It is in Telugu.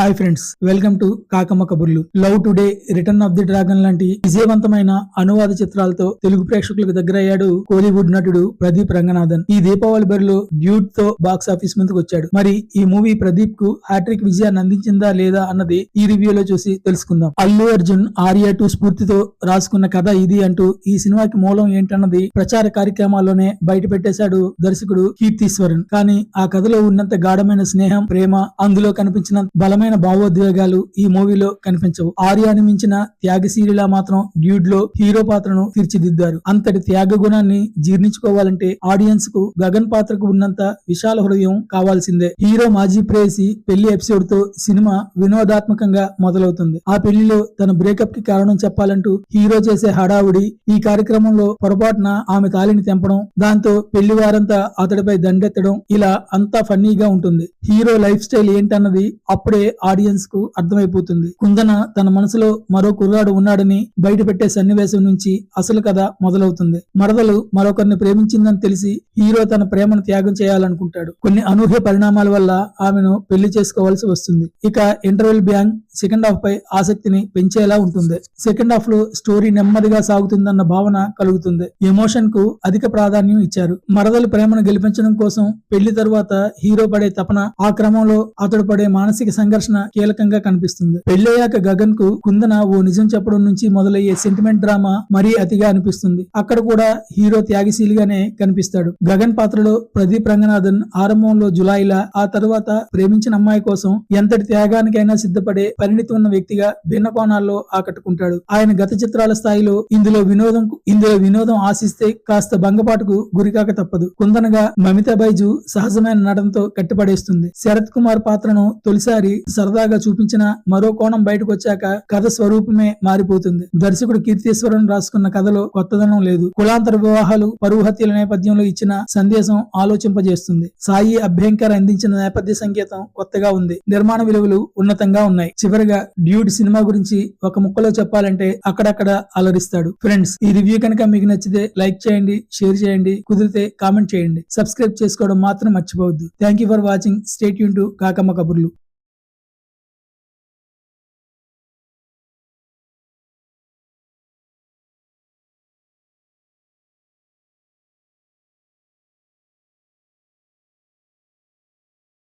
Hi friends welcome to Kakamma Kaburlu love today return of the dragon లాంటి విజయవంతమైన అనువాద చిత్రాలతో తెలుగు ప్రేక్షకులకు దగ్గరయ్యాడు కోలీవుడ్ నటుడు ప్రదీప్ రంగనాథన్. ఈ దీపావళి బరిలో డ్యూట్తో బాక్స్ ఆఫీస్ ముందుకు వచ్చాడు. మరి ఈ మూవీ ప్రదీప్కు హ్యాట్రిక్ విజయాన్ని అందించిందా లేదా అన్నది ఈ రివ్యూలో చూసి తెలుసుకుందాం. అల్లు అర్జున్ ఆర్యా టూ స్ఫూర్తితో రాసుకున్న కథ ఇది అంటూ ఈ సినిమాకి మూలం ఏంటన్నది ప్రచార కార్యక్రమాల్లోనే బయట పెట్టేశాడు దర్శకుడు కీర్తీశ్వరన్ కానీ ఆ కథలో ఉన్నంత గాఢమైన స్నేహం ప్రేమ అందులో కనిపించిన బలమైన భావోద్వేగాలు ఈ మూవీలో కనిపించవు. ఆర్యాని మించిన త్యాగశీలిలా మాత్రం డ్యూడ్లో హీరో పాత్రను తీర్చిదిద్దారు. అంతటి త్యాగ గుణాన్ని జీర్ణించుకోవాలంటే ఆడియన్స్కు గగన్ పాత్రకు ఉన్నంత విశాల హృదయం కావాల్సిందే. హీరో మాజీ ప్రేయసి పెళ్ళి ఎపిసోడ్తో సినిమా వినోదాత్మకంగా మొదలవుతుంది. ఆ పెళ్ళిలో తన బ్రేకప్కి కారణం చెప్పాలంటూ హీరో చేసే హడావుడి ఈ కార్యక్రమంలో పొరపాటున ఆమె తాలిని తెంపడం దాంతో పెళ్ళి వారంతా అతడిపై దండెత్తడం ఇలా అంతా ఫన్నీగా ఉంటుంది. హీరో లైఫ్ స్టైల్ ఏంటన్నది అప్పుడే ఆడియన్స్కు అర్థమైపోతుంది. కుందన తన మనసులో మరో కుర్రాడు ఉన్నాడని బయటపెట్టే సన్నివేశం నుంచి అసలు కథ మొదలవుతుంది. మరదలు మరొకరిని ప్రేమించిందని తెలిసి హీరో తన ప్రేమను త్యాగం చేయాలనుకుంటాడు. కొన్ని అనూహ్య పరిణామాల వల్ల ఆమెను పెళ్ళి చేసుకోవాల్సి వస్తుంది. ఇక ఇంటర్వెల్ బ్యాంక్ సెకండ్ హాఫ్ పై ఆసక్తిని పెంచేలా ఉంటుంది. సెకండ్ హాఫ్లో స్టోరీ నెమ్మదిగా సాగుతుందన్న భావన కలుగుతుంది. ఎమోషన్కు అధిక ప్రాధాన్యం ఇచ్చారు. మరదలు ప్రేమను గెలిపించడం కోసం పెళ్ళి తరువాత హీరో పడే తపన ఆ క్రమంలో అతడు పడే మానసిక సంఘర్షణ కీలకంగా కనిపిస్తుంది. పెళ్ళయ్యాక గగన్కు కుందన ఓ నిజం చెప్పడం నుంచి మొదలయ్యే సెంటిమెంట్ డ్రామా మరీ అతిగా అనిపిస్తుంది. అక్కడ కూడా హీరో త్యాగశీలిగానే కనిపిస్తాడు. గగన్ పాత్రలో ప్రదీప్ రంగనాథన్ ఆరంభంలో జులైలా ఆ తరువాత ప్రేమించిన అమ్మాయి కోసం ఎంతటి త్యాగానికైనా సిద్ధపడే పరిణితి ఉన్న వ్యక్తిగా భిన్న కోణాల్లో ఆకట్టుకుంటాడు. ఆయన గత చిత్రాల స్థాయిలో ఇందులో వినోదం ఇందులో వినోదం ఆశిస్తే కాస్త భంగపాటుకు గురికాక తప్పదు. కుందనగా మమితా బైజు సహజమైన నటనతో కట్టిపడేస్తుంది. శరత్ కుమార్ పాత్రను తొలిసారి సరదాగా చూపించిన మరో కోణం బయటకు వచ్చాక కథ స్వరూపమే మారిపోతుంది. దర్శకుడు కీర్తీశ్వరన్ రాసుకున్న కథలో కొత్తదనం లేదు. కులాంతర వివాహాలు పరువు హత్యల నేపథ్యంలో ఇచ్చిన సందేశం ఆలోచింపజేస్తుంది. సాయి అభ్యంకర్ అందించిన నేపథ్య సంకేతం కొత్తగా ఉంది. నిర్మాణ విలువలు ఉన్నతంగా ఉన్నాయి. చివరిగా డ్యూడ్ సినిమా గురించి ఒక ముక్కలో చెప్పాలంటే అక్కడక్కడ అలరిస్తాడు. ఫ్రెండ్స్ ఈ రివ్యూ కనుక మీకు నచ్చితే లైక్ చేయండి షేర్ చేయండి కుదిరితే కామెంట్ చేయండి. సబ్స్క్రైబ్ చేసుకోవడం మాత్రం మర్చిపోవద్దు. Thank you for watching. Stay Yoon to Kakamma కబుర్లు.